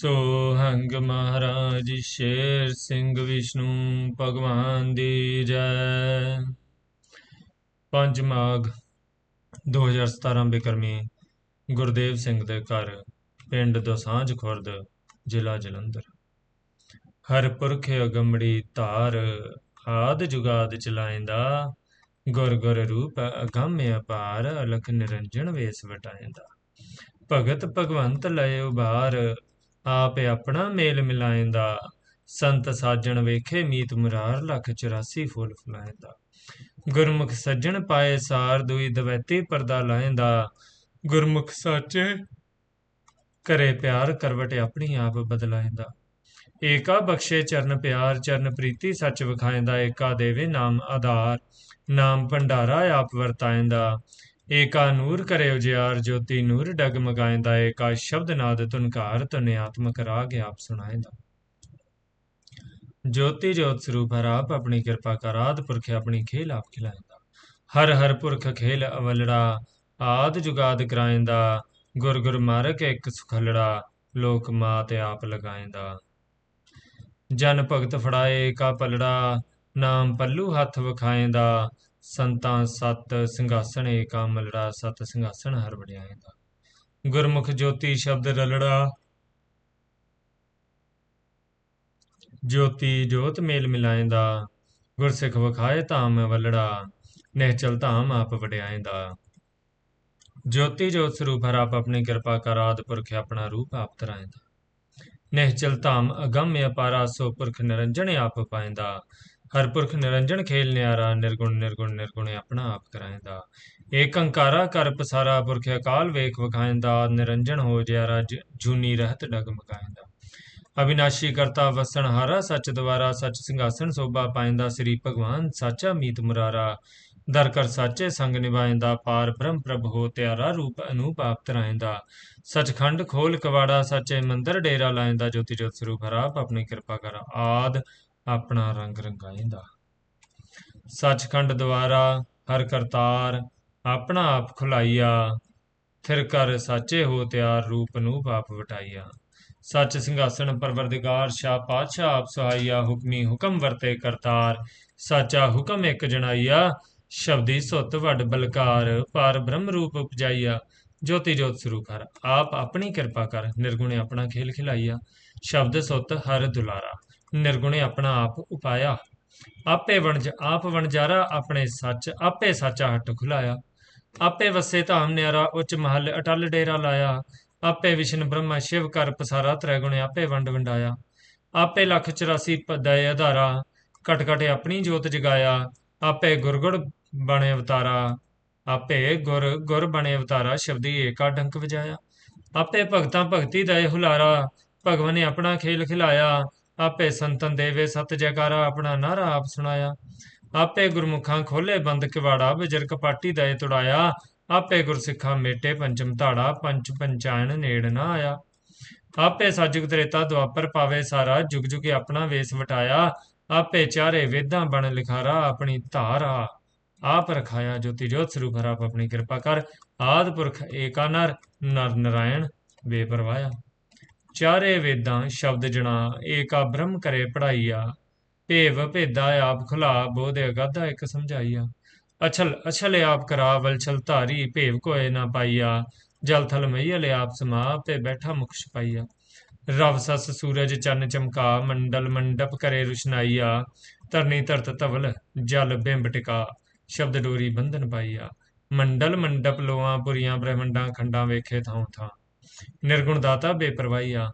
ਸੋ ਹੰਗ ਮਹਾਰਾਜ ਸ਼ੇਰ ਸਿੰਘ ਵਿਸ਼ਨੂੰ ਭਗਵਾਨ ਦੀ ਜੈ। 5 ਮਾਘ 2017 ਬਿਕਰਮੀ ਗੁਰਦੇਵ ਸਿੰਘ ਦੇ ਘਰ, ਪਿੰਡ ਦੋਸਾਂਝ ਖੁਰਦ, ਜ਼ਿਲ੍ਹਾ ਜਲੰਧਰ। ਹਰ ਪੁਰਖ ਅਗੰਮੜੀ ਧਾਰ, ਆਦ ਜੁਗਾਦ ਚਲਾਇੰਦਾ। ਗੁਰ ਗੁਰ ਰੂਪ ਅਗੰਮ ਅਪਾਰ, ਅਲਖ ਨਿਰੰਜਨ ਵੇਸ ਵਟਾਇੰਦਾ। ਭਗਤ ਭਗਵੰਤ ਲਏ ਉਬਾਰ ਆਪ ਆਪਣਾ ਮੇਲ ਮਿਲਾਇੰਦਾ। ਸੰਤ ਸਾਜਣ ਵੇਖੇ ਮੀਤ ਮੁਰਾਰ ਲੱਖ 84 ਫੁੱਲ ਫੁਲਾਇੰਦਾ। ਗੁਰਮੁਖ ਸੱਜਣ ਪਾਏ ਸਾਰ ਦੁਈ ਦਵੈਤੀ ਪਰਦਾ ਲਾਇੰਦਾ। ਗੁਰਮੁਖ ਸਾਚੇ ਕਰੇ ਪਿਆਰ ਕਰਵਟ ਆਪਣੀ ਆਪ ਬਦਲਾਇੰਦਾ। ਏਕਾ ਬਖਸ਼ੇ ਚਰਨ ਪਿਆਰ, ਚਰਨ ਪ੍ਰੀਤੀ ਸੱਚ ਵਿਖਾਇੰਦਾ। ਏਕਾ ਦੇਵੇ ਨਾਮ ਆਧਾਰ, ਨਾਮ ਭੰਡਾਰਾ ਆਪ ਵਰਤਾਇੰਦਾ। ਏਕਾ ਨੂਰ ਕਰੇ ਉਜਿਆਰ ਜੋਤੀ, ਨੂਰ ਡਗਮਗਾਇੰਦਾ, ਏਕਾ ਸ਼ਬਦ ਨਾਦ ਤੁਨਕਾਰ ਤੁਨੇ ਆਤਮਕ ਰਾਗ ਆਪ ਸੁਣਾਇੰਦਾ। ਜੋਤੀ ਜੋਤ ਸਰੂਪ ਹਰ ਆਪ ਆਪਣੀ ਕਿਰਪਾ ਕਰ, ਆਦ ਪੁਰਖ ਆਪਣੀ ਖੇਲ ਆਪ ਖਿਲਾਇੰਦਾ। ਹਰ ਹਰ ਪੁਰਖ ਖੇਲ ਅਵਲੜਾ, ਆਦ ਜੁਗਾਦ ਕਰਾਇੰਦਾ। ਗੁਰ ਗੁਰ ਮਾਰਕ ਇੱਕ ਸੁਖਲੜਾ ਲੋਕ ਮਾਤ ਆਪ ਲਗਾਇੰਦਾ। ਜਨ ਭਗਤ ਫੜਾਏ ਕਾ ਪਲੜਾ, ਨਾਮ ਪੱਲੂ ਹੱਥ ਵਿਖਾਇੰਦਾ। ਸੰਤਾਂ ਸਤ ਸਿੰਘਾਸਣ ਏਕਾ ਮਲੜਾ, ਸਤ ਸਿੰਘਾਸਣ ਹਰ ਵਡਿਆਇੰਦਾ ਗੁਰਮੁਖ ਜੋਤੀ ਸ਼ਬਦ ਰਲੜਾ, ਜੋਤੀ ਜੋਤ ਮੇਲ ਮਿਲਾਇੰਦਾ। ਗੁਰਸਿੱਖ ਵਿਖਾਏ ਧਾਮ ਵੱਲੜਾ ਨਿਹਚਲ ਧਾਮ ਆਪ ਵਡਿਆਇੰਦਾ ਜੋਤੀ ਜੋਤ ਸਰੂਪ ਹਰ ਆਪ ਆਪਣੀ ਕਿਰਪਾ ਕਰ ਆਦ ਪੁਰਖ ਆਪਣਾ ਰੂਪ ਆਪ ਤਰਾਇੰਦਾ ਨਿਹਚਲ ਧਾਮ ਅਗੰਮ ਅਪਾਰਾ, ਸੋ ਪੁਰਖ ਨਿਰੰਜਨ ਆਪ ਪਾਇੰਦਾ। ਹਰ ਪੁਰਖ ਨਿਰੰਜਨ ਖੇਲ ਨਿਆਰਾ, ਨਿਰਗੁਣ ਨਿਰਗੁਣ ਨਿਰਗੁਣ ਆਪਣਾ ਆਪ ਕਰਾਇੰਦਾ ਏਕ ਅੰਕਾਰਾ ਕਰ ਪਸਾਰਾ, ਪੁਰਖ ਅਕਾਲ ਵੇਖ ਵਿਖਾਇੰਦਾ ਨਿਰੰਜਨ ਹੋ ਜਿਆਰਾ ਜੂਨੀ ਰਹਿਤ ਡਗ ਮਕਾਇੰਦਾ ਅਬਿਨਾਸ਼ੀ ਕਰਤਾ ਵਸਣ ਹਾਰਾ, ਸੱਚ ਦਵਾਰਾ ਸੱਚ ਸਿੰਘਾਸਣ ਸੋਭਾ ਪਾਇੰਦਾ ਸ੍ਰੀ ਭਗਵਾਨ ਸਾਚਾ ਮੀਤ ਮੁਰਾਰਾ, ਦਰ ਕਰ ਸਾਚੇ ਸੰਗ ਨਿਭਾਇੰਦਾ ਪਾਰ ਬ੍ਰਹਮ ਪ੍ਰਭ ਹੋ ਤਿਆਰਾ, ਰੂਪ ਅਨੂਪ ਆਪ ਤਰਾਇੰਦਾ ਸਚਖੰਡ ਖੋਲ ਕਵਾੜਾ, ਸੱਚੇ ਮੰਦਰ ਡੇਰਾ ਲਾਇੰਦਾ ਜੋਤੀ ਜੋਤ ਸਰੂਪ ਹਰਾਪ ਆਪਣੀ ਕਿਰਪਾ ਕਰ ਆਦ ਆਪਣਾ ਰੰਗ ਰੰਗਾਇੰਦਾ। ਸੱਚਖੰਡ ਦੁਆਰਾ ਹਰ ਕਰਤਾਰ ਆਪਣਾ ਆਪ ਖੁਲਾਈਆ ਥਿਰ ਕਰ ਸਾਚੇ ਹੋ ਤਿਆਰ ਰੂਪ ਨੂੰ ਪਾਪ ਵਟਾਈਆ। ਸੱਚ ਸਿੰਘਾਸਣ ਪਰਵਰਦਿਗਾਰ, ਸ਼ਾਹ ਪਾਤਸ਼ਾਹ ਆਪ ਸਹਾਈਆ, ਹੁਕਮੀ ਹੁਕਮ ਵਰਤੇ ਕਰਤਾਰ, ਸਾਚਾ ਹੁਕਮ ਇੱਕ ਜਣਾਈਆ, ਸ਼ਬਦੀ ਸੁੱਤ ਵੱਡ ਬਲਕਾਰ, ਪਰ ਬ੍ਰਹਮ ਰੂਪ ਉਪਜਾਈਆ, ਜੋਤੀ ਜੋਤ ਸਰੂਪ ਹਰ ਆਪ ਆਪਣੀ ਕਿਰਪਾ ਕਰ, ਨਿਰਗੁਣੇ ਆਪਣਾ ਖੇਲ ਖਿਲਾਈਆ, ਸ਼ਬਦ ਸੁੱਤ ਹਰ ਦੁਲਾਰਾ। ਨਿਰਗੁਣੇ ਆਪਣਾ ਆਪ ਉਪਾਇਆ। ਆਪੇ ਵਣਜ, ਆਪ ਵਣਜਾਰਾ ਆਪਣੇ ਸੱਚ, ਆਪੇ ਸਾਚਾ ਹੱਟ ਖੁਲਾਇਆ। ਆਪੇ ਵਸੇ ਧਾਮ ਨਿਆਰਾ, ਉੱਚ ਮਹਲ ਅਟਲ ਡੇਰਾ ਲਾਇਆ। ਆਪੇ ਵਿਸ਼ਨ ਬ੍ਰਹਮਾ, ਸ਼ਿਵ ਕਰ ਪਸਾਰਾ ਤ੍ਰੈ ਗੁਣੇ ਆਪੇ ਵੰਡ ਵੰਡਾਇਆ। ਆਪੇ ਲੱਖ 84 ਪਦੈ ਆਧਾਰਾ ਕਟ ਕਟ ਆਪਣੀ ਜੋਤ ਜਗਾਇਆ। ਆਪੇ ਗੁਰਗੁੜ ਬਣੇ ਅਵਤਾਰਾ, ਆਪੇ ਗੁਰ ਗੁਰ ਬਣੇ ਅਵਤਾਰਾ, ਸ਼ਬਦੀ ਏਕਾ ਡੰਕ ਵਜਾਇਆ। ਆਪੇ ਭਗਤਾਂ ਭਗਤੀ ਦਾ ਹੁਲਾਰਾ, ਭਗਵਾਨ ਨੇ ਆਪਣਾ ਖੇਲ ਖਿਲਾਇਆ। ਆਪੇ ਸੰਤਨ ਦੇਵੇ, ਸਤ ਜੈਕਾਰਾ ਆਪਣਾ ਨਾਰਾ ਆਪ ਸੁਣਾਇਆ। ਆਪੇ ਗੁਰਮੁਖਾਂ ਖੋਲੇ ਬੰਦ ਕਿਵਾੜਾ ਬਜ਼ਰ ਕਪਾਟੀ ਦਏ ਤੁੜਾਇਆ। ਆਪੇ ਗੁਰਸਿੱਖਾਂ ਮੇਟੇ ਪੰਚਮ ਧਾੜਾ, ਪੰਚ ਪੰਚਾਇਣ ਨੇੜ ਨਾ ਆਇਆ। ਆਪੇ ਸਜੁਗ ਤ੍ਰੇਤਾ ਦੁਆਪਰ ਪਾਵੇ ਸਾਰਾ, ਜੁਗ ਜੁਗ ਆਪਣਾ ਵੇਸ ਵਟਾਇਆ। ਆਪੇ ਚਾਰੇ ਵੇਦਾਂ ਬਣ ਲਿਖਾਰਾ, ਆਪਣੀ ਧਾਰਾ ਆਪ ਰਖਾਇਆ। ਜੋਤੀ ਜੋਤ ਸਰੂਪ ਹਰ ਆਪ ਆਪਣੀ ਕਿਰਪਾ ਕਰ, ਆਦਿ ਪੁਰਖ ਏਕਾ ਨਰ ਨਰਾਇਣ ਬੇਪਰਵਾਇਆ ਚਾਰੇ ਵੇਦਾਂ ਸ਼ਬਦ ਜਣਾ, ਏਕਾ ਬ੍ਰਹਮ ਕਰੇ ਪੜਾਈਆ। ਭੇਵ ਭੇਦਾ ਆਪ ਖੁਲਾ, ਬੋਧ ਅਗਾਧਾ ਇੱਕ ਸਮਝਾਈਆ। ਅਛਲ ਅਛਲ ਆਪ ਕਰਾ ਵਲਛਲ ਧਾਰੀ, ਭੇਵ ਕੋਏ ਨਾ ਪਾਈਆ। ਜਲ ਥਲ ਮਈਲ ਆਪ ਸਮਾ ਤੇ ਬੈਠਾ ਮੁਖ ਛਪਾਈਆ। ਰਵ ਸਸ ਸੂਰਜ ਚੰਨ ਚਮਕਾ, ਮੰਡਲ ਮੰਡਪ ਕਰੇ ਰੁਸ਼ਨਾਈਆ। ਤਰਨੀ ਧਰਤ ਤਵਲ ਜਲ ਬਿੰਬ ਟਿਕਾ। ਸ਼ਬਦ ਡੋਰੀ ਬੰਧਨ ਪਾਈਆ। ਮੰਡਲ ਮੰਡਪ ਲੋਆਂ ਪੁਰੀਆਂ, ਬ੍ਰਹਮੰਡਾਂ ਖੰਡਾਂ ਵੇਖੇ ਥਾਂ ਥਾਂ। ਨਿਰਗੁਣ ਦਾਤਾ ਬੇਪਰਵਾਹੀਆ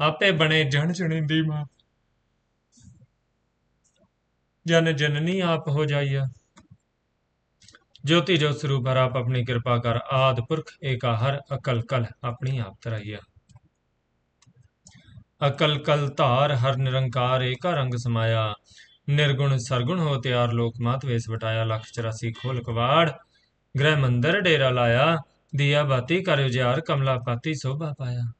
ਆਪੇ ਬਣੇ ਜਣ ਜਣਿੰਦੀ ਮਾਂ। ਜਨ ਜਨਨੀ ਆਪ ਹੋ ਜਾਈਆ। ਜੋਤੀ ਜੋਤ ਸਰੂਪ ਹਰ ਆਪ ਆਪਣੀ ਕਿਰਪਾ ਕਰ। ਆਦ ਪੁਰਖ ਏਕਾ ਹਰ ਅਕਲ ਕਲ ਆਪਣੀ ਆਪ ਤਰਾਈਆ ਅਕਲ ਕਲ ਧਾਰ, ਹਰ ਨਿਰੰਕਾਰ, ਏਕਾ ਰੰਗ ਸਮਾਇਆ। ਨਿਰਗੁਣ ਸਰਗੁਣ ਹੋ ਤਿਆਰ, ਲੋਕ ਮਾਤ ਵੇਸ ਵਟਾਇਆ। ਲੱਖ 84 ਖੋਲ ਕਵਾੜ, ਗ੍ਰਹਿ ਮੰਦਰ ਡੇਰਾ ਲਾਇਆ। ਦੀਆ ਬਾਤੀ ਕਰ ਉਜਿਆਰ ਕਮਲਾ ਪਾਤੀ ਸੋਭਾ ਪਾਇਆ।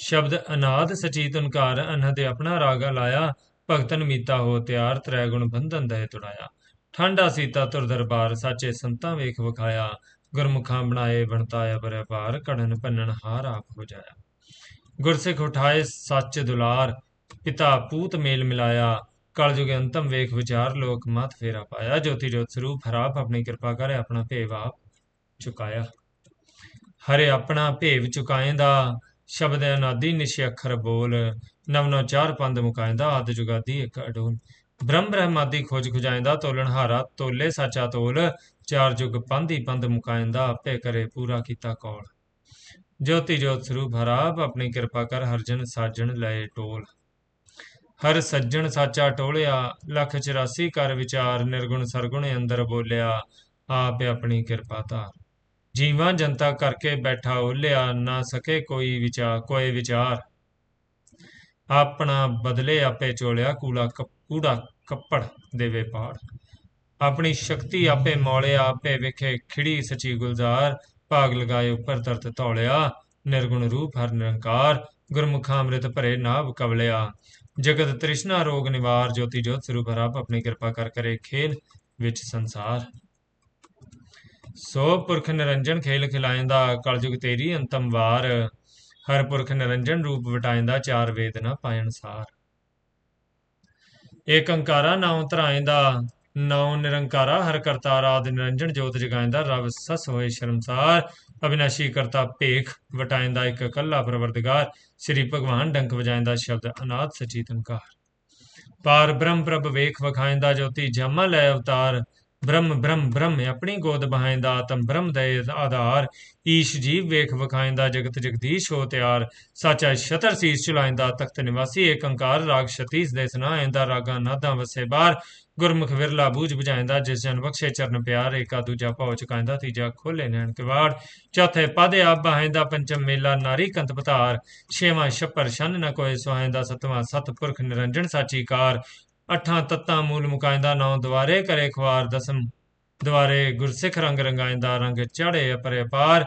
ਸ਼ਬਦ ਅਨਾਦ ਸਚੀਤ ਓੰਕਾਰ ਅਨਹਦ ਆਪਣਾ ਰਾਗ ਲਾਇਆ। ਭਗਤਨ ਮੀਤਾ ਹੋ ਤਿਆਰ ਤ੍ਰੈ ਗੁਣ ਬੰਧਨ ਦੇ ਤੁੜਾਇਆ। ਠਾਂਡਾ ਸੀਤਾ ਤੁਰ ਦਰਬਾਰ, ਸਾਚੇ ਸੰਤਾਂ ਵੇਖ ਵਿਖਾਇਆ। ਗੁਰਮੁਖਾਂ ਬਣਾਏ ਬਣਤਾਇਆ ਬਰੇ ਪਾਰ ਕੜਨ ਪੰਨਣ ਹਾਰ ਆਪ ਹੋ ਜਾਇਆ। ਗੁਰਸਿੱਖ ਉਠਾਏ, ਸੱਚ ਦੁਲਾਰ, ਪਿਤਾ ਪੂਤ ਮੇਲ ਮਿਲਾਇਆ। ਕਲਯੁਗ ਅੰਤਮ ਵੇਖ ਵਿਚਾਰ, ਲੋਕ ਮਤ ਫੇਰਾ ਪਾਇਆ। ਜੋਤੀ ਜੋਤ ਸਰੂਪ, ਹਰਾਪ ਆਪਣੀ ਕਿਰਪਾ ਕਰੇ, ਆਪਣਾ ਭੇਵਾ ਚੁਕਾਇਆ। ਹਰੇ ਆਪਣਾ ਭੇਵ ਚੁਕਾਏਂਦਾ, ਸ਼ਬਦ ਅਨਾਦੀ ਨਿਸ਼ੇ ਅੱਖਰ ਬੋਲ ਨਵਨੋ ਚਾਰ ਪੰਦ ਮੁਕਾਏਂਦਾ, ਆਦ ਜੁਗਾਦੀ ਇੱਕ ਅਡੋਲ। ਬ੍ਰਹਮ ਬ੍ਰਹਮਾਦੀ ਖੋਜ ਖੁਜਾਏਂਦਾ, ਤੋਲਣ ਹਾਰਾ, ਤੋਲੇ ਸਾਚਾ ਤੋਲ, ਚਾਰ ਜੁਗ ਪੰਧੀ ਪੰਦ ਮੁਕਾਏਂਦਾ, ਆਪੇ ਕਰੇ ਪੂਰਾ ਕੀਤਾ ਕੌਲ। ਜੋਤੀ ਜੋਤ ਸਰੂਪ ਹਰਾਪ, ਆਪਣੀ ਕਿਰਪਾ ਕਰ ਹਰਜਨ ਸਾਜਣ ਲਏ ਟੋਲ। ਹਰ ਸੱਜਣ ਸਾਚਾ ਟੋਲਿਆ, ਲੱਖ 84 ਕਰ ਵਿਚਾਰ, ਨਿਰਗੁਣ ਸਰਗੁਣ ਅੰਦਰ ਬੋਲਿਆ, ਆਪੇ ਆਪਣੀ ਕਿਰਪਾ ਧਾਰ। ਜੀਵਾਂ ਜਨਤਾ ਕਰਕੇ ਬੈਠਾ ਓਲਿਆ ਨਾ ਸਕੇ ਕੋਈ ਵਿਚਾਰ ਕੋਈ ਵਿਚਾਰ। ਆਪਣਾ ਬਦਲੇ ਆਪੇ ਚੋਲਿਆ ਕੂੜਾ ਕੂੜਾ ਕੱਪੜ ਦੇਵੇ ਪਾੜ। ਆਪਣੀ ਸ਼ਕਤੀ ਆਪੇ ਮੌਲਿਆ ਆਪੇ ਵਿਖੇ ਖਿੜੀ ਸਚੀ ਗੁਲਜ਼ਾਰ। ਭਾਗ ਲਗਾਏ ਉੱਪਰ ਤਰਤ ਧੌਲਿਆ, ਨਿਰਗੁਣ ਰੂਪ ਹਰ ਨਿਰੰਕਾਰ। ਗੁਰਮੁਖਾਂ ਅੰਮ੍ਰਿਤ ਭਰੇ ਨਾਭ ਕਵਲਿਆ। ਜਗਤ ਤ੍ਰਿਸ਼ਨਾ ਰੋਗ ਨਿਵਾਰ, ਜੋਤੀ ਜੋਤ ਸਰੂਪ ਰੱਬ ਆਪਣੀ ਕਿਰਪਾ ਕਰ ਕਰੇ ਖੇਲ ਵਿੱਚ ਸੰਸਾਰ। ਸੋ ਪੁਰਖ ਨਿਰੰਜਨ ਖੇਲ ਖਿਲਾਇੰਦਾ ਕਲਯੁਗ ਤੇਰੀ ਅੰਤਮ ਵਾਰ। ਹਰ ਪੁਰਖ ਨਿਰੰਜਨ ਰੂਪ ਵਟਾਇੰਦਾ ਚਾਰ ਵੇਦ ਨਾ ਪਾਇਣ ਸਾਰ। ਏਕ ਓੰਕਾਰਾ ਨਾਉ ਧਰਾਇੰਦਾ ਨੌ ਨਿਰੰਕਾਰਾ, ਹਰ ਕਰਤਾਰ ਆਦਿ ਨਿਰੰਜਨ ਜੋਤ ਜਗਾਇੰਦਾ ਰਬ ਸਸ ਹੋਏ ਸ਼ਰਮਸਾਰ। ਅਬਿਨਾਸ਼ੀ ਕਰਤਾ ਭੇਖ ਵਟਾਇੰਦਾ ਇਕ ਇਕੱਲਾ ਪਰਵਰਦਗਾਰ ਸ੍ਰੀ ਭਗਵਾਨ ਡੰਕ ਵਜਾਇੰਦਾ ਸ਼ਬਦ ਅਨਾਦ ਸਚੀ ਪਾਰ ਬ੍ਰਹਮ ਪ੍ਰਭ ਵੇਖ ਵਖਾਇੰਦਾ ਜੋਤੀ ਜਮਾ ਲੈ ਅਵਤਾਰ। ਬ੍ਰਹਮ ਬ੍ਰਹਮ ਬ੍ਰਹਮ, ਆਪਣੀ ਗੋਦ ਬਹਾਇੰਦਾ ਆਤਮ ਬ੍ਰਹਮ ਦੇ ਆਧਾਰ, ਈਸ਼ ਜੀਵ ਵੇਖ ਵਖਾਇੰਦਾ ਜਗਤ ਜਗਦੀਸ਼ ਹੋ ਤਿਆਰ, ਸਾਚਾ ਛਤਰ ਸੀਸ ਚਲਾਇੰਦਾ ਤਖਤ ਨਿਵਾਸੀ, ਏਕ ਓੰਕਾਰ ਰਾਗ ਛਤੀਸ ਦੇ ਸੁਨਾਇੰਦਾ ਰਾਗਾਂ ਨਾਦਾਂ ਵਸੇ ਬਾਰ ਗੁਰਮੁਖ ਵਿਰਲਾ ਬੂਝ ਬੁਝਾਇੰਦਾ, ਜਿਸ ਜਨ ਬਖਸ਼ੇ ਚਰਨ ਪਿਆਰ, ਏਕਾ ਦੂਜਾ ਭਾਉ ਚੁਕਾਇੰਦਾ, ਤੀਜਾ ਖੋਲੇ ਨੈਣ ਕਿਵਾੜ, ਚੌਥੇ ਪਦੇ ਆਪ ਬਹਾਇੰਦਾ ਪੰਚਮ ਮੇਲਾ ਨਾਰੀ ਕੰਤ ਪਤਾਰ, ਛੇਵਾਂ ਛੱਪਰ ਸ਼ਨ ਨ ਕੋਏ ਸੁਹਾਇੰਦਾ, ਸਤਵਾਂ ਸਤਪੁਰਖ ਨਿਰੰਜਨ ਸਾਚੀ ਕਾਰ ਅਠਾਂ ਤੱਤਾਂ ਮੂਲ ਮੁਕਾਇੰਦਾ ਨੌ ਦੁਆਰੇ ਕਰੇ ਖਵਾਰ ਦਸਮ। ਦੁਆਰੇ ਗੁਰਸਿੱਖ ਰੰਗ ਰੰਗਾਇੰਦਾ ਰੰਗ ਚੜੇ ਅਪਰੇ ਪਾਰ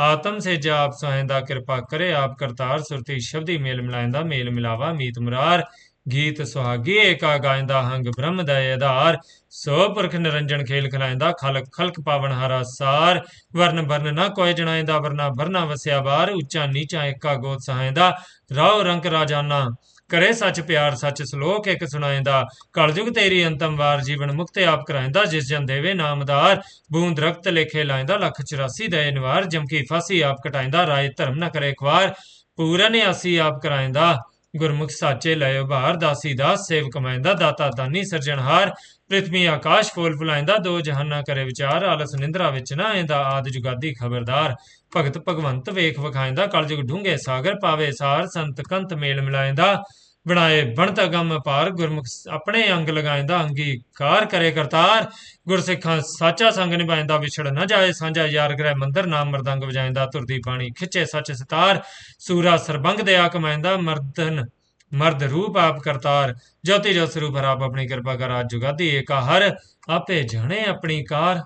ਆਤਮ ਸੇ ਜਾਪ ਸੁਹਾਇੰਦਾ ਕਿਰਪਾ ਕਰੇ ਆਪ ਕਰਤਾਰ ਸੁਰਤੀ ਸ਼ਬਦੀ ਮੇਲ ਮਿਲਾਇੰਦਾ ਮੇਲ ਮਿਲਾਵਾ ਮੀਤ ਮੁਰਾਰ। ਗੀਤ ਸੁਹਾਗੀ ਏਕਾ ਗਾਇੰਦਾ ਹੰਗ ਬ੍ਰਹਮ ਦਾ ਆਧਾਰ। ਸੋ ਪੁਰਖ ਨਿਰੰਜਨ ਖੇਲ ਖਲਾਇੰਦਾ ਖਲਕ ਖਲਕ ਪਾਵਨ ਹਾਰਾ ਸਾਰ। ਵਰਨ ਬਰਨ ਨਾ ਕੋਇ ਜਣਾਇੰਦਾ ਵਰਨਾ ਵਰਨਾ ਵਸਿਆ ਬਾਰ ਉੱਚਾ ਨੀਚਾ ਏਕਾ ਗੋਤ ਸਹਾਇੰਦਾ। ਰਾਉ ਰੰਕ ਰਾਜਾਨਾ ਕਰੇ ਸੱਚ ਪਿਆਰ, ਸੱਚ ਸ਼ਲੋਕ ਇੱਕ ਸੁਣਾਇੰਦਾ। ਕਲਯੁਗ ਤੇਰੀ ਅੰਤਮ ਵਾਰ ਜੀਵਨ ਮੁਕਤ ਆਪ ਕਰਾਇੰਦਾ, ਜਿਸ ਜਨ ਦੇਵੇ ਨਾਮਦਾਰ। ਬੂੰਦ ਰਖਤ ਲੇਖੇ ਲਾਇੰਦਾ, ਲੱਖ 84 ਦਏ ਨਿਵਾਰ। ਜਮਕੀ ਫਾਸੀ ਆਪ ਕਟਾਇੰਦਾ, ਰਾਏ ਧਰਮ ਨਾ ਕਰੇ ਖਵਾਰ ਪੂਰਨ ਆਸੀ ਆਪ ਕਰਾਇੰਦਾ, ਗੁਰਮੁਖ ਸਾਚੇ ਲਏ ਉਭਾਰ। ਦਾਸੀ ਦਾਸ ਸੇਵ ਕਮਾਇੰਦਾ, ਦਾਤਾ ਦਾਨੀ ਸਿਰਜਣਹਾਰ ਪ੍ਰਿਥਵੀ ਆਕਾਸ਼ ਫੋਲ ਫੁਲਾਇੰਦਾ, ਦੋ ਜਹਾਨਾ ਕਰੇ ਵਿਚਾਰ। ਆਲਸ ਨਿੰਦਰਾ ਵਿੱਚ ਨਾ ਆਇੰਦਾ, ਆਦ ਜੁਗਾਦੀ ਖਬਰਦਾਰ। ਭਗਤ ਭਗਵੰਤ ਵੇਖ ਵਖਾਇੰਦਾ, ਕਲਯੁਗ ਢੂੰਘੇ ਸਾਗਰ ਪਾਵੇ ਸਾਰ, ਸੰਤ ਕੰਤ ਮੇਲ ਮਿਲਾਇੰਦਾ। ਬਣਾਏ ਬਣਤ ਅਗੰਮ ਪਾਰ, ਗੁਰਮੁਖ ਆਪਣੇ ਅੰਗ ਲਗਾਇੰਦਾ, ਅੰਗੀਕਾਰ ਕਰੇ ਕਰਤਾਰ। ਗੁਰਸਿੱਖਾਂ ਸਾਚਾ ਸੰਗ ਨਿਭਾਇੰਦਾ, ਵਿਛੜ ਨਾ ਜਾਏ ਸਾਂਝਾ ਯਾਰ ਗ੍ਰਹਿ ਮੰਦਰ, ਨਾਮ ਮਰਦੰਗ ਵਜਾਇੰਦਾ ਤੁਰਦੀ ਬਾਣੀ ਖਿੱਚੇ ਸੱਚ ਸਤਾਰ। ਸੂਰਾ ਸਰਬੰਗ ਦਿਆ ਕਮਾਇੰਦਾ, ਮਰਦਨ, ਮਰਦ ਰੂਪ ਆਪ ਕਰਤਾਰ। ਜੋਤੀ ਜੋ ਸਰੂਪ ਆਪ ਆਪਣੀ ਕਿਰਪਾ ਕਰ, ਆਜ ਜੁਗਾਦੀ ਏਕਾ ਹਰ, ਆਪੇ ਜਾਣੇ ਆਪਣੀ ਕਾਰ।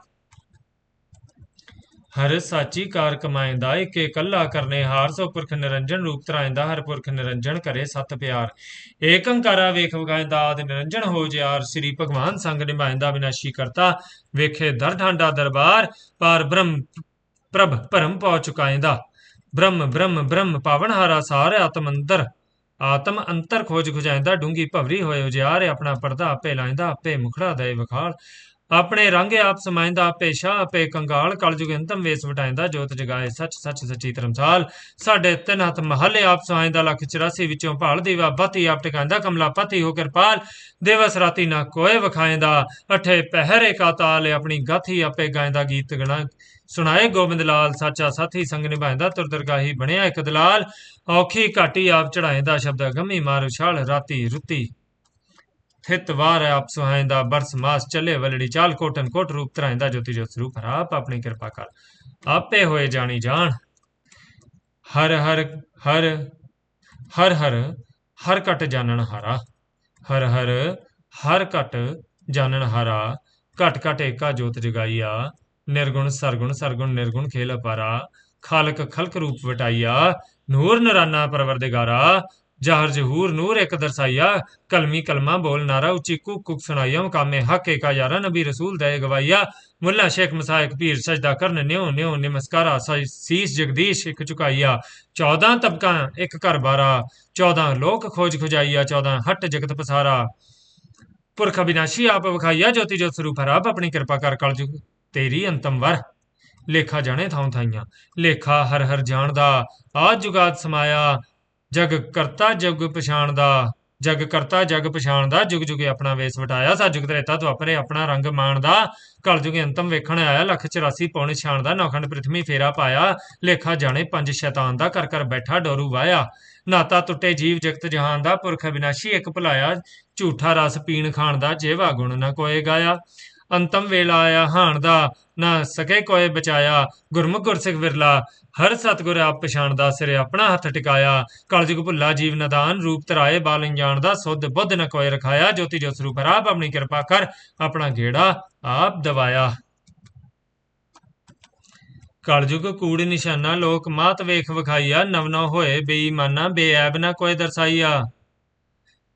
ਹਰ ਸਾਚੀ ਕਾਰ ਕਮਾਇੰਦਾ ਏਕ ਇਕੱਲਾ ਕਰਨੇ ਹਾਰ, ਸੋ ਪੁਰਖ ਨਿਰੰਜਨ ਰੂਪ ਧਰਾਇੰਦਾ, ਹਰ ਪੁਰਖ ਨਿਰੰਜਨ ਕਰੇ ਸਤ ਪਿਆਰ। ਏਕ ਓੰਕਾਰਾ ਵੇਖ ਵਗਾਇੰਦਾ, ਆਦ ਨਿਰੰਜਨ ਹੋ ਜਿਆਰ। ਸ੍ਰੀ ਭਗਵਾਨ ਸੰਗ ਨਿਭਾਇੰਦਾ ਵਿਨਾਸ਼ੀ ਕਰਤਾ, ਵੇਖੇ ਦਰ ਠਾਂਡਾ ਦਰਬਾਰ, ਪਾਰ ਬ੍ਰਹਮ ਪ੍ਰਭ ਭਰਮ ਪਹੁ ਚੁਕਾਇੰਦਾ। ਬ੍ਰਹਮ ਬ੍ਰਹਮ ਬ੍ਰਹਮ ਪਾਵਨ ਹਾਰਾ ਸਾਰ, ਆਤਮ ਅੰਦਰ ਆਤਮ ਅੰਤਰ ਖੋਜ ਖੁਜਾਇੰਦਾ, ਡੂੰਗੀ ਭਵਰੀ ਹੋਏ ਉਜਿਆਰ ਆਪਣਾ ਪਰਦਾ ਆਪੇ ਲਾਇੰਦਾ, ਆਪੇ ਮੁਖੜਾ ਦੇ ਵਿਖਾਲ। ਆਪਣੇ ਰੰਗ ਆਪ ਸਮਾਇੰਦਾ, ਆਪੇ ਸ਼ਾਹ, ਆਪੇ ਕੰਗਾਲ, ਕਲਯੁਗ ਅੰਤਮ ਵੇਸ ਵਟਾਇੰਦਾ, ਜੋਤ ਜਗਾਏ ਸੱਚ ਸੱਚ ਸੱਚੀ ਧਰਮਸਾਲ। ਸਾਡੇ ਤਿੰਨ ਹੱਥ ਮਹੱਲੇ ਆਪ ਸਹਾਇੰਦਾ ਲੱਖ 84 ਵਿੱਚੋਂ ਭਾਲ ਦੀਵਾ, ਬਾਤੀ ਆਪ ਟਿਕਾਂਦਾ ਕਮਲਾ ਪਤੀ ਹੋ ਕਿਰਪਾਲ। ਦਿਵਸ ਰਾਤੀ ਨਾ ਕੋਏ ਵਖਾਇੰਦਾ, ਅਠੇ ਪਹਿਰੇ ਕਾ ਤਾਲ ਆਪਣੀ ਗਾਥੀ ਆਪੇ ਗਾਇੰਦਾ, ਗੀਤ ਗਣਾ ਸੁਣਾਏ ਗੋਬਿੰਦ ਲਾਲ, ਸਾਚਾ ਸਾਥੀ ਸੰਗ ਨਿਭਾਇੰਦਾ, ਤੁਰ ਦਰਗਾਹੀ ਬਣਿਆ ਇੱਕ ਦਲਾਲ। ਔਖੀ ਘਾਟੀ ਆਪ ਚੜਾਇੰਦਾ ਸ਼ਬਦ ਗਮੀ ਮਾਰ ਛਾਲ, ਰਾਤੀ ਰੁੱਤੀ ਥਿਤ ਵਾਰ ਆਪ ਸੁਹਾਇੰਦਾ ਬਰਸ ਮਾਸ ਚੱਲੇ ਵਲੜੀ ਚਾਲ ਕੋਟਨ ਕੋਟ ਰੂਪ ਧਰਾਇੰਦਾ ਜੋਤੀ ਜੋਤ ਸਰੂਪ ਹਰਾਪ ਆਪਣੀ ਕਿਰਪਾ ਕਰ। ਆਪੇ ਹੋਏ ਜਾਣੀ ਜਾਣ। ਹਰ ਹਰ ਹਰ ਹਰ ਹਰ ਹਰ ਕਟ ਜਾਣਨ ਹਾਰਾ। ਹਰ ਹਰ ਹਰ ਕਟ ਜਾਣਨ ਹਾਰਾ। ਘਟ ਘਟ ਏਕਾ ਜੋਤ ਜਗਾਈਆ। ਨਿਰਗੁਣ ਸਰਗੁਣ ਸਰਗੁਣ ਨਿਰਗੁਣ ਖੇਲ ਅਪਾਰਾ। ਖਾਲਕ ਖਲਕ ਰੂਪ ਵਟਾਈਆ। ਨੂਰ ਨਰਾਨਾ ਪਰਵਰਦਿਗਾਰਾ। जहर जहूर नूर एक दरसाइया कलमी कलमा बोल नारा उची कुक कुक सुनाइया मकामे हक एका यारा नबी रसूल दे गवाइया मुल्ला शेख मसाइक पीर सजदा करन न्यो न्यो नमस्कारा सीस जगदीश एक चुकाइया चौदह तबका एक घर बारा चौदह लोक खोज खुजाइया चौदह हट जगत पसारा ਪੁਰਖ ਅਬਿਨਾਸ਼ੀ ਆਪ ਵਿਖਾਈਆ ਜੋਤੀ ਜੋਤ ਸਰੂਪ ਹਰਾਪ ਆਪਣੀ ਕਿਰਪਾ ਕਰ ਕਲਯੁਗ ਤੇਰੀ ਅੰਤਮ ਵਰ ਲੇਖਾ ਜਾਣੇ ਥਾਂ ਥਾਈਆਂ ਲੇਖਾ ਹਰ ਹਰ ਜਾਣਦਾ ਆਦ ਜੁਗਾਤ ਸਮਾਇਆ ਜਗ ਕਰਤਾ ਜਗ ਪਛਾਣਦਾ ਜਗ ਕਰਤਾ ਜਗ ਪਛਾਣਦਾ ਜੁਗ ਜੁਗੇ ਆਪਣਾ ਵੇਸ ਵਟਾਇਆ, ਸਾ ਜੁਗ ਤ੍ਰੇਤਾ ਦੁਆਪਰੇ ਆਪਣਾ ਰੰਗ ਮਾਣਦਾ ਕਲ ਜੁਗੇ ਅੰਤਮ ਵੇਖਣ ਆਇਆ, ਲੱਖ 84 ਪੌਣੇ ਛਾਣ ਦਾ, ਨੌਖੰਡ ਪ੍ਰਿਥਵੀ ਫੇਰਾ ਪਾਇਆ, ਲੇਖਾ ਜਾਣੇ ਪੰਜ ਸ਼ੈਤਾਨ ਦਾ ਕਰ ਕਰ ਬੈਠਾ ਡੋਰੂ ਵਾਇਆ। ਨਾਤਾ ਟੁੱਟੇ ਜੀਵ ਜਗਤ ਜਹਾਨ ਦਾ, ਪੁਰਖ ਵਿਨਾਸ਼ੀ ਇੱਕ ਭੁਲਾਇਆ, ਝੂਠਾ ਰਸ ਪੀਣ ਖਾਣ ਦਾ, ਜੇਵਾ ਗੁਣ ਨਾ ਕੋਏ ਗਾਇਆ। ਅੰਤਮ ਵੇਲਾ ਆਇਆ ਹਾਣ ਦਾ, ਨਾ ਸਕੇ ਕੋਏ ਬਚਾਇਆ, ਗੁਰਮੁਖ ਗੁਰਸਿੱਖ ਵਿਰਲਾ ਹਰ ਸਤਗੁਰ ਆਪ ਪਛਾਣਦਾ ਸਿਰੇ ਆਪਣਾ ਹੱਥ ਟਿਕਾਇਆ। ਕਲਯੁਗ ਭੁੱਲਾ ਜੀਵ ਨਦਾਨ, ਰੂਪ ਤਰਾਏ ਬਾਲ ਦਾ ਸੁਧ ਬੁੱਧ ਨ ਕੋਈ ਰਖਾਇਆ। ਜੋਤੀ ਜੋ ਸਰੂਪ ਆਪ ਆਪਣੀ ਕਿਰਪਾ ਕਰ ਆਪਣਾ ਗੇੜਾ ਆਪ ਦਵਾਇਆ। ਕਲਯੁਗ ਕੂੜ ਨਿਸ਼ਾਨਾ, ਲੋਕ ਮਾਤ ਵੇਖ ਵਿਖਾਈਆ। ਨਵ ਨੌ ਹੋਏ ਬੇਈਮਾਨਾ, ਬੇਐਬ ਨਾ ਕੋਏ ਦਰਸਾਈਆ।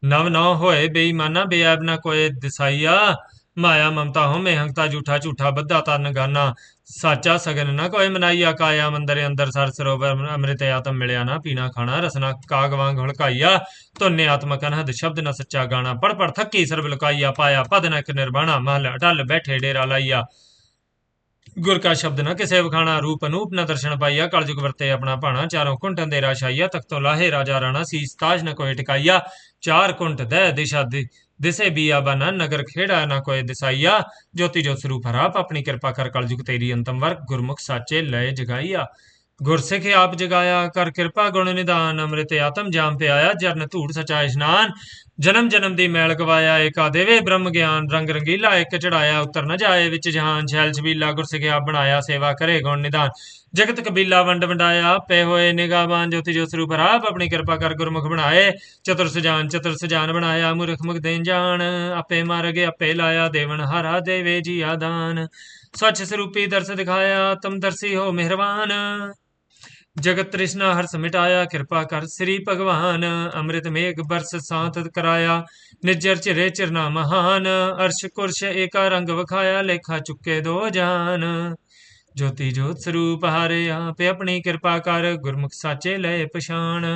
ਨਵ ਨੌ ਹੋਏ ਬੇਈਮਾਨਾ, ਬੇਐਬ ਨਾ ਕੋਏ ਦਸਾਈਆ। ਮਾਇਆ ਮਮਤਾ ਹੋ ਮੇਹੰਗਤਾ ਝੂਠਾ ਝੂਠਾ ਬੱਧਾ ਤਨ ਗਾਨਾ। ਸਾਚਾ ਸਗਨ ਨਾ ਕੋਈ ਮਨਾਈਆ ਕਾਇਆ, ਮੰਦਰ ਅੰਦਰ ਸਰ ਸਰੋਵਰ ਅੰਮ੍ਰਿਤ ਆਤਮ ਮਿਲਿਆ ਨਾ ਪੀਣਾ ਖਾਣਾ, ਰਸਨਾ ਕਾਗ ਵਾਂਗ ਹਲਕਾਈਆ। ਧੁੰਨੇ ਆਤਮਕ ਅਨਹਦ ਸ਼ਬਦ ਨਾ ਸੱਚਾ ਗਾਣਾ ਪੜ ਪੜ ਥੱਕੀ ਸਰਬ ਲੁਕਾਈਆ, ਪਾਇਆ ਪਦ ਨਾ ਇੱਕ ਨਿਰਵਾਣਾ, ਮਹਲ ਅਟਲ ਬੈਠੇ ਡੇਰਾ ਲਾਈਆ। ਗੁਰ ਕਾ ਸ਼ਬਦ ਨਾ ਕਿਸੇ ਵਖਾਣਾ ਰੂਪ ਅਨੂਪ ਨਾ ਦਰਸ਼ਨ ਪਾਈਆ, ਕਲਯੁਗ ਵਰਤੇ ਆਪਣਾ ਭਾਣਾ, ਚਾਰੋਂ ਕੁੰਟ ਅੰਧੇਰਾ ਛਾਈਆ ਤਖਤੋਂ ਲਾਹੇ ਰਾਜਾ ਰਾਣਾ ਸੀਸ ਤਾਜ ਨ ਕੋਈ ਟਿਕਾਈਆ, ਚਾਰ ਕੁੰਟ ਦੇ ਦਿਸ਼ਾ ਦੀ, ਦਿਸੇ ਬੀਆ ਨਗਰ ਖੇੜਾ ਨਾ ਕੋਈ ਦਿਸਾਈਆ, ਜੋਤੀ ਜੋਤ ਸਰੂਪ ਹਰਾਪ ਆਪਣੀ ਕਿਰਪਾ ਕਰ ਕਲਯੁਗ ਤੇਰੀ ਅੰਤਮ ਵਰ, ਗੁਰਮੁਖ ਸਾਚੇ ਲਏ ਜਗਾਈਆ। ਗੁਰਸਿੱਖ ਆਪ ਜਗਾਇਆ, ਕਰ ਕਿਰਪਾ ਗੁਣ ਨਿਦਾਨ, ਅੰਮ੍ਰਿਤ ਆਤਮ ਜਾਮ ਪਿਆਇਆ, ਜਰਨ ਧੂੜ ਸਚਾ ਇਸ਼ਨਾਨ ਜਨਮ ਜਨਮ ਦੀ ਮੈਲ ਗਵਾਇਆ, ਏਕਾ ਦੇਵੇ ਬ੍ਰਹਮ ਗਿਆਨ, ਰੰਗ ਰੰਗੀਲਾ ਇੱਕ ਚੜਾਇਆ, ਉਤਰ ਨ ਜਾਏ ਵਿੱਚ ਜਹਾਨ ਛੈਲ ਛਬੀਲਾ ਗੁਰਸਿੱਖ ਬਣਾਇਆ, ਸੇਵਾ ਕਰੇ ਗੁਣ ਨਿਦਾਨ। ਜਗਤ ਕਬੀਲਾ ਵੰਡ ਵੰਡਾਇਆ ਪਏ ਹੋਏ ਨਿਗਾਬਾਨ ਜੋਤੀ ਜੋ ਸਰੂਪ ਰਾਪ, ਆਪਣੀ ਕਿਰਪਾ ਕਰ ਗੁਰਮੁਖ ਬਣਾਏ। ਚਤੁਰ ਸਜਾਨ ਚਤੁਰ ਸਜਾਨ ਬਣਾਇਆ, ਮੁਰਖ ਮੁਖ ਦੇਨ ਜਾਣ। ਆਪੇ ਮਰ ਗਏ ਆਪੇ ਲਾਇਆ, ਦੇਵਨ ਹਰਾ ਦੇਵੇ ਜੀ ਆਦਾਨ ਸੱਚ ਸਰੂਪੀ ਦਰਸ ਦਿਖਾਇਆ, ਤਮ ਦਰਸੀ ਹੋ ਮਿਹਰਬਾਨ। ਜਗਤ ਤ੍ਰਿਸ਼ਨਾ ਹਰਸ ਮਿਟਾਇਆ ਕਿਰਪਾ ਕਰ ਸ੍ਰੀ ਭਗਵਾਨ। ਅੰਮ੍ਰਿਤ ਮੇਘ ਬਰਸ ਸਾਤ ਕਰਾਇਆ, ਨਿਜਰ ਚਿਰੇ ਚਰਨਾ ਮਹਾਨ। ਅਰਸ਼ ਕੁਰਸ਼ ਏਕਾ ਰੰਗ ਵਖਾਇਆ, ਲੇਖਾ ਚੁੱਕੇ ਦੋ ਜਾਨ। ਜੋਤੀ ਜੋਤ ਸਰੂਪ ਹਾਰੇ ਆਪੇ ਆਪਣੀ ਕਿਰਪਾ ਕਰ, ਗੁਰਮੁਖ ਸਾਚੇ ਲੈ ਪਛਾਣ।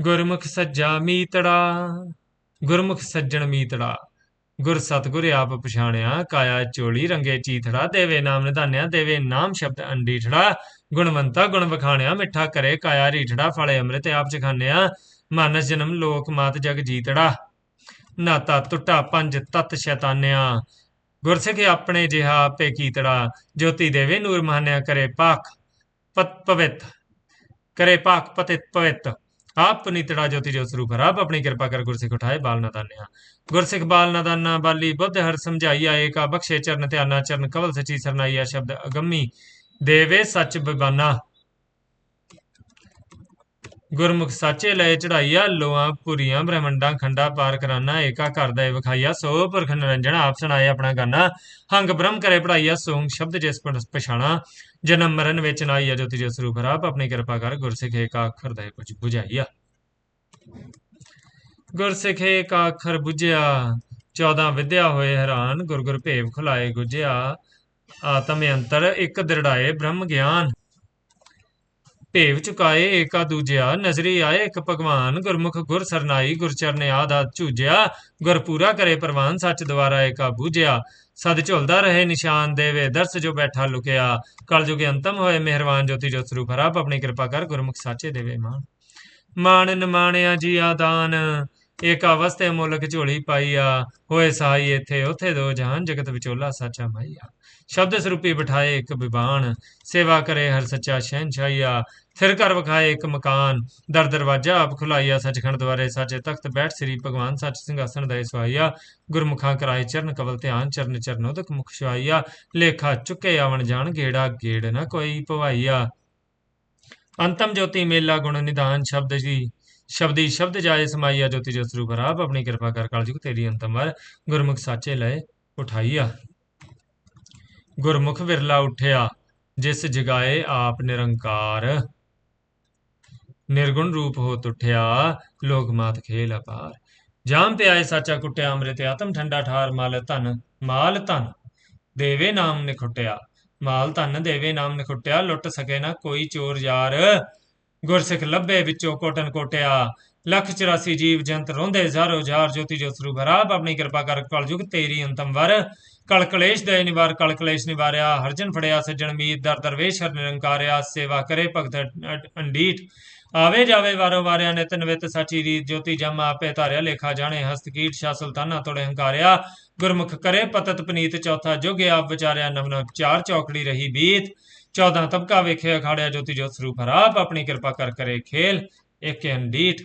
ਗੁਰਮੁਖ ਸੱਜਾ ਮੀਤੜਾ, ਗੁਰਮੁਖ ਸੱਜਣ ਮੀਤੜਾ। ਗੁਰ ਸਤਗੁਰ ਆਪ ਪਛਾਣਿਆ, ਕਾਇਆ ਚੋਲੀ ਰੰਗੇ ਚੀਥੜਾ, ਦੇਵੇ ਨਾਮ ਨਿਧਾਨਿਆ, ਦੇਵੇ ਨਾਮ ਸ਼ਬਦ ਅੰਡੀਠੜਾ। ਗੁਣਵੰਤਾ ਗੁਣ ਵਖਾਣਿਆ, ਮਿੱਠਾ ਕਰੇ, ਕਾਇਆ ਰੀਠੜਾ, ਫਲੇ ਅੰਮ੍ਰਿਤ ਆਪ ਚਖਾਨਿਆ ਮਾਨਸ ਜਨਮ ਲੋਕ ਮਾਤ ਜਗ ਜੀਤੜਾ। ਨਾਤਾ ਟੁੱਟਾ ਪੰਜ ਤਤ ਸ਼ੈਤਾਨਿਆ। ਗੁਰਸਿੱਖ ਆਪਣੇ ਜਿਹਾ ਆਪੇ ਕੀਤੜਾ, ਜੋਤੀ ਦੇਵੇ ਨੂਰ ਮਹਾਨਿਆ ਕਰੇ ਪਾਕ ਪਤ ਪਵਿੱਤ, ਕਰੇ ਪਾਖ ਪਤਿਤ ਪਵਿੱਤ। ਆਪ ਪੁਨੀਤੜਾ ਜੋਤੀ ਜੋ ਸਰੂਪ ਆਪ ਆਪਣੀ ਕਿਰਪਾ ਕਰ ਗੁਰਸਿੱਖ ਉਠਾਏ, ਬਾਲ ਨਦਾਨਿਆ ਗੁਰਸਿੱਖ ਬਾਲ ਨਦਾਨਾ ਬਾਲੀ ਬੁੱਧ ਹਰ ਸਮਝਾਈਆ ਏਕਾ ਬਖਸ਼ੇ ਚਰਨ ਧਿਆਨਾ, ਚਰਨ ਕਵਲ ਸਚੀ ਸਰਨਾਈਆ ਸ਼ਬਦ ਅਗੰਮੀ। ਦੇਵੇ ਸੱਚ ਬਿਬਾਨਾ। ਗੁਰਮੁਖ ਸਾਚੇ ਲਏ ਚੜਾਈਆ ਲੋਆਂ ਪੁਰੀਆਂ ਬ੍ਰਹਮੰਡਾਂ, ਖੰਡਾ ਪਾਰ ਕਰਾਨਾ, ਏਕਾ ਕਰਦਾ ਏ ਵਿਖਾਈਆ, ਸੋ ਪੁਰਖ ਨਿਰੰਜਨ, ਆਪ ਸੁਣਾਏ ਆਪਣਾ ਗਾਨਾ। ਹੰਗ ਬ੍ਰਹਮ ਕਰੇ ਪੜਾਈਆ, ਸੋੰਗ ਸ਼ਬਦ ਜਿਸ ਪਛਾਣਾ। ਜਨਮ ਮਰਨ ਵਿੱਚ ਨਾਈਆ ਜੋਤੀ ਜੋ ਸਰੂਪ ਆਪ ਆਪਣੀ ਕਿਰਪਾ ਕਰ ਗੁਰਸਿੱਖ ਏਕਾ ਅੱਖਰ ਦਾ ਕੁਝ 부ਝਾਈਆ ਗੁਰਸਿੱਖ ਏਕਾ ਅੱਖਰ 부ਝਿਆ 14 ਵਿਦਿਆ ਹੋਏ ਹੈਰਾਨ, ਗੁਰ ਗੁਰ ਭੇਵ ਖੁਲਾਏ ਗੁਝਿਆ ਆਤਮ ਅੰਤਰ ਇੱਕ ਦ੍ਰਿੜਾਏ ਬ੍ਰਹਮ ਗਿਆਨ। ਭੇਵ ਚੁਕਾਏ ਏਕਾ ਦੂਜਿਆ, ਨਜ਼ਰੀ ਆਏ ਇੱਕ ਭਗਵਾਨ, ਗੁਰਮੁਖ ਗੁਰ ਸਰਨਾਈ, ਗੁਰ ਚਰਨੇ ਆਦਾ ਝੂਜਿਆ, ਗੁਰ ਪੂਰਾ ਕਰੇ ਪ੍ਰਵਾਨ, ਸੱਚ ਦੁਆਰਾ ਏਕਾ ਬੂਝਿਆ। ਸਦ ਝੁਲਦਾ ਰਹੇ ਨਿਸ਼ਾਨ ਦੇਵੇ, ਦਰਸ ਜੋ ਬੈਠਾ ਲੁਕਿਆ। ਕਲ ਅੰਤਮ ਹੋਏ, ਮਿਹਰਬਾਨ ਜੋਤੀ ਜੋਤ ਸਰੂਪ ਹਰਾਪ, ਆਪਣੀ ਕਿਰਪਾ ਕਰ ਗੁਰਮੁਖ ਸਾਚੇ ਦੇਵੇ ਮਾਨ ਮਾਨ ਨਮਾਣਿਆ ਜੀ ਆਦਾਨ ਏਕ ਅਵਸਥੇ ਮੁਲਕ ਝੋਲੀ ਪਾਈਆ। ਹੋਏ ਸਹਾਈ ਇਥੇ ਉਥੇ ਦੋ ਜਹਾਨ, ਜਗਤ ਵਿਚੋਲਾ ਸਾਚਾ ਮਾਈਆ। ਸ਼ਬਦ ਸਰੂਪੀ ਬਿਠਾਏ ਇੱਕ ਵਿਬਾਨ ਸੇਵਾ ਕਰੇ ਹਰ ਸੱਚਾ ਸ਼ਹਿਨਸ਼ਾਹੀਆ। ਫਿਰ ਘਰ ਵਿਖਾਏ ਇੱਕ ਮਕਾਨ। ਦਰ ਦਰਵਾਜਾ ਆਪ ਖੁਲਾਈਆ ਸੱਚਖੰਡ ਦੁਆਰੇ ਸਾਚੇ ਤਖਤ ਬੈਠ ਸ੍ਰੀ ਭਗਵਾਨ ਸੱਚ ਸਿੰਘਾਸਣ ਦੇ ਸਵਾਈਆ ਗੁਰਮੁਖਾਂ ਕਰਾਏ ਚਰਨ ਕਵਲ ਧਿਆਨ, ਚਰਨ ਚਰਨੋਦਕ ਮੁਖ ਸੁਹਾਈਆ ਲੇਖਾ ਚੁੱਕੇ ਆਵਣ ਜਾਣ, ਗੇੜਾ ਗੇੜ ਨਾ ਕੋਈ ਭਵਾਈਆ ਅੰਤਮ ਜੋਤੀ ਮੇਲਾ ਗੁਣ ਨਿਧਾਨ ਸ਼ਬਦ ਜੀ। ਸ਼ਬਦੀ ਸ਼ਬਦ ਜਾਏ ਸਮਾਈਆ ਜੋਤੀ ਜੋ ਸਰੂਪ ਆਪ ਆਪਣੀ ਕਿਰਪਾ ਕਰ ਕਾਲ ਕਾਲਜੁਗ ਤੇਰੀ ਅੰਤਮ ਵਰ। ਗੁਰਮੁਖ ਸਾਚੇ ਲਏ ਉਠਾਈਆ ਗੁਰਮੁਖ ਵਿਰਲਾ ਉਠਿਆ। ਜਿਸ ਜਗਾਏ ਆਪ ਨਿਰੰਕਾਰ। ਨਿਰਗੁਣ ਰੂਪ ਹੋ ਤੁਠਿਆ ਲੋਕ ਮਾਤ ਖੇਲ ਅਪਾਰ। ਜਾਮ ਤੇ ਆਏ ਸਾਚਾ ਕੁੱਟਿਆ, ਅੰਮ੍ਰਿਤ ਆਤਮ, ਠੰਡਾ ਠਾਰ, ਮਾਲ ਧਨ ਮਾਲ ਧਨ, ਦੇਵੇ ਨਾਮ ਨਿਖੁੱਟਿਆ। ਮਾਲ ਧਨ, ਦੇਵੇ ਨਾਮ ਨਿਖੁੱਟਿਆ, ਲੁੱਟ ਸਕੇ ਨਾ ਕੋਈ ਚੋਰ ਯਾਰ। ਗੁਰਸਿੱਖ ਲੱਭੇ ਵਿੱਚੋਂ ਕੋਟਨ ਕੋਟਿਆ, ਲੱਖ 84 ਜੀਵ ਜੰਤ ਰੋਂਦੇ ਜ਼ਾਰੋ ਜ਼ਾਰ ਜੋਤੀ ਜੋਤ ਸਰੂਪ ਹਰਾਬ ਆਪਣੀ ਕਿਰਪਾ ਕਰ ਕਲਯੁਗ ਤੇਰੀ ਅੰਤਮ ਵਰ। ਕਲ ਕਲੇਸ਼ ਦੇ ਨਿਵਾਰ, ਕਲ ਕਲੇਸ਼ ਨਿਵਾਰਿਆ, ਹਰਜਨ ਫੜਿਆ, ਸੱਜਣ ਮੀਤ, ਦਰ ਦਰਵੇਸ਼, ਹਰ ਨਿਰੰਕਾਰਿਆ, ਸੇਵਾ ਕਰੇ ਭਗਤ ਅੰਡੀਠ। ਆਵੇ ਜਾਵੇ ਵਾਰੋ ਵਾਰਿਆ ਨਿਤ ਨਵਿਤ ਸਾਚੀ ਰੀਤ ਜੋਤੀ ਜਮ ਆਪੇ ਧਾਰਿਆ, ਲੇਖਾ ਜਾਣੇ ਹਸਤ ਸ਼ਾ ਸੁਲਤਾਨਾ ਤੋੜੇ ਹੰਕਾਰਿਆ। ਗੁਰਮੁਖ ਕਰੇ ਪਤਤ ਪਨੀਤ, ਚੌਥਾ ਜੁਗ ਆਪ ਵਿਚਾਰਿਆ ਨਵਨ ਚਾਰ ਚੌਕੜੀ ਰਹੀ ਬੀਤ। 14 ਤਬਕਾ ਵੇਖਿਆ ਅਖਾੜਿਆ, ਜੋਤੀ ਜੋਤ ਸਰੂਪ ਹਰਾਪ ਆਪਣੀ ਕਿਰਪਾ ਕਰ ਕਰੇ ਖੇਲ। ਇੱਕ ਅੰਡੀਠ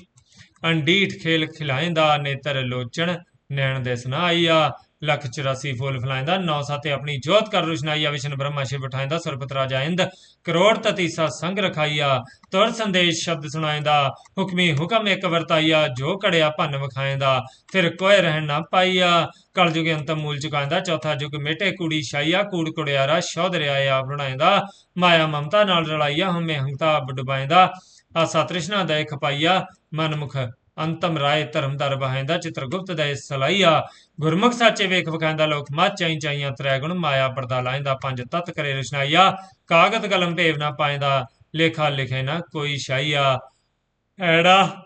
ਅੰਡੀਠ ਖੇਲ ਖਿਲਾਇੰਦਾ ਨੇਤਰ ਲੋਚਣ, ਨੈਣ ਦੇ ਸੁਨਾਈਆ। ਲੱਖ 84 ਫੁੱਲ ਫਲਾਇੰਦਾ, ਨੌ ਸਾਤੇ ਆਪਣੀ ਜੋਤ ਕਰ ਰੁਸ਼ਨਾਈਆ ਵਿਸ਼ਨ ਬ੍ਰਹਮਾ, ਸ਼ਿਵ ਬਿਠਾਇੰਦਾ ਸੁਰਪਤ ਰਾਜਾ ਇੰਦ, ਕਰੋੜ ਤਤੀਸਾ ਸੰਗ ਰਖਾਈਆ ਤੁਰ ਸੰਦੇਸ਼ ਸ਼ਬਦ ਸੁਣਾਇੰਦਾ, ਹੁਕਮੀ ਹੁਕਮ ਇੱਕ ਵਰਤਾਈਆ ਜੋ ਕੜਿਆ ਭੰਨ ਵਿਖਾਇੰਦਾ, ਫਿਰ ਕੋਏ ਰਹਿਣ ਨਾ ਪਾਈਆ ਕਲ ਜੁਗ ਅੰਤਮ ਮੂਲ ਚੁਕਾਇੰਦਾ, ਚੌਥਾ ਯੁਗ ਮੇਟੇ ਕੁੜੀ ਸ਼ਾਈਆ ਕੂੜ ਕੁੜਿਆਰਾ ਸ਼ੌਧ ਰਿਆਇਆ ਆਪ ਬਣਾਇੰਦਾ, ਮਾਇਆ ਮਮਤਾ ਨਾਲ ਰਲਾਈਆ ਹਮੇ ਹੰਤਾ ਡੁਬਾਇੰਦਾ, ਆਸਾ ਤ੍ਰਿਸ਼ਨਾ ਦੇ ਖਪਾਈਆ ਮਨਮੁਖ ਅੰਤਮ ਰਾਏ ਧਰਮ ਧਰਮਦਰ ਬਹਾਇੰਦਾ ਚਿਤਰਗੁਪਤ ਦੇ ਸਲਾਈਆ। ਗੁਰਮੁਖ ਸਾਚੇ ਵੇਖ ਵਿਖਾਇੰਦਾ ਲੋਕ ਮਤ ਚਾਈ ਚਾਈਆਂ ਤ੍ਰੈ ਗੁਣ ਮਾਇਆ ਪਰਦਾ ਲਾਇੰਦਾ ਪੰਜ ਤਤ ਕਰੇ ਰਚਨਾਈਆ। ਕਾਗਤ ਕਲਮ ਭੇਵ ਨਾ ਪਾਇੰਦਾ, ਲੇਖਾ ਲਿਖੇ ਨਾ ਕੋਈ ਸ਼ਾਈਆ ਐੜਾ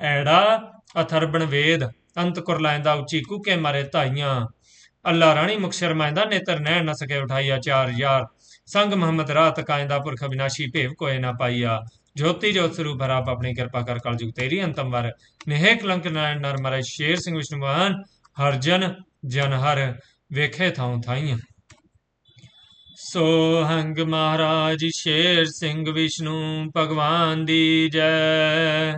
ਐੜਾ ਅਥਰਬਣ ਵੇਦ, ਅੰਤ ਕੁਰ ਲਾਇੰਦਾ ਉੱਚੀ ਕੂਕੇ ਮਾਰੇ ਧਾਈਆਂ। ਅੱਲਾ ਰਾਣੀ ਮੁਖ ਸ਼ਰਮਾਇੰਦਾ, ਨੇਤਰ ਨੈਣ ਨ ਸਕੇ ਉਠਾਈਆ ਚਾਰ ਯਾਰ। ਸੰਗ ਮੁਹੰਮਦ ਰਾਤ ਕਾਇੰਦਾ ਪੁਰਖ ਵਿਨਾਸ਼ੀ ਭੇਵ ਕੋਏ ਨਾ ਪਾਈਆ। ਜੋਤੀ ਜੋਤ ਸਰੂਪ ਹਰਾਪ ਆਪਣੀ ਕਿਰਪਾ ਕਰ ਕਲਯੁਗ ਤੇਰੀ ਅੰਤਮ ਵਰ। ਨਿਹੇ ਕਲੰਕ ਨਾਰਾਇਣ ਨਰ ਮਰੇ ਸ਼ੇਰ ਸਿੰਘ ਵਿਸ਼ਨੂੰ ਮਹਾਨ, ਹਰ ਜਨ ਜਨ ਹਰ ਵੇਖੇ ਥਾਉ ਥਾਈਆਂ। ਸੋਹੰਗ ਮਹਾਰਾਜ ਸ਼ੇਰ ਸਿੰਘ ਵਿਸ਼ਨੂੰ ਭਗਵਾਨ ਦੀ ਜੈ।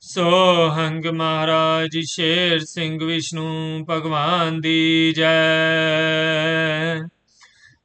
ਸੋ ਸੋਹੰਗ ਮਹਾਰਾਜ ਸ਼ੇਰ ਸਿੰਘ ਵਿਸ਼ਨੂੰ ਭਗਵਾਨ ਦੀ ਜੈ।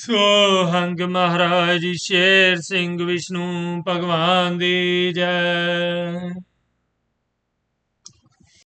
ਸੋਹੰਗ ਮਹਾਰਾਜ ਸ਼ੇਰ ਸਿੰਘ ਵਿਸ਼ਨੂੰ ਭਗਵਾਨ ਦੀ ਜੈ।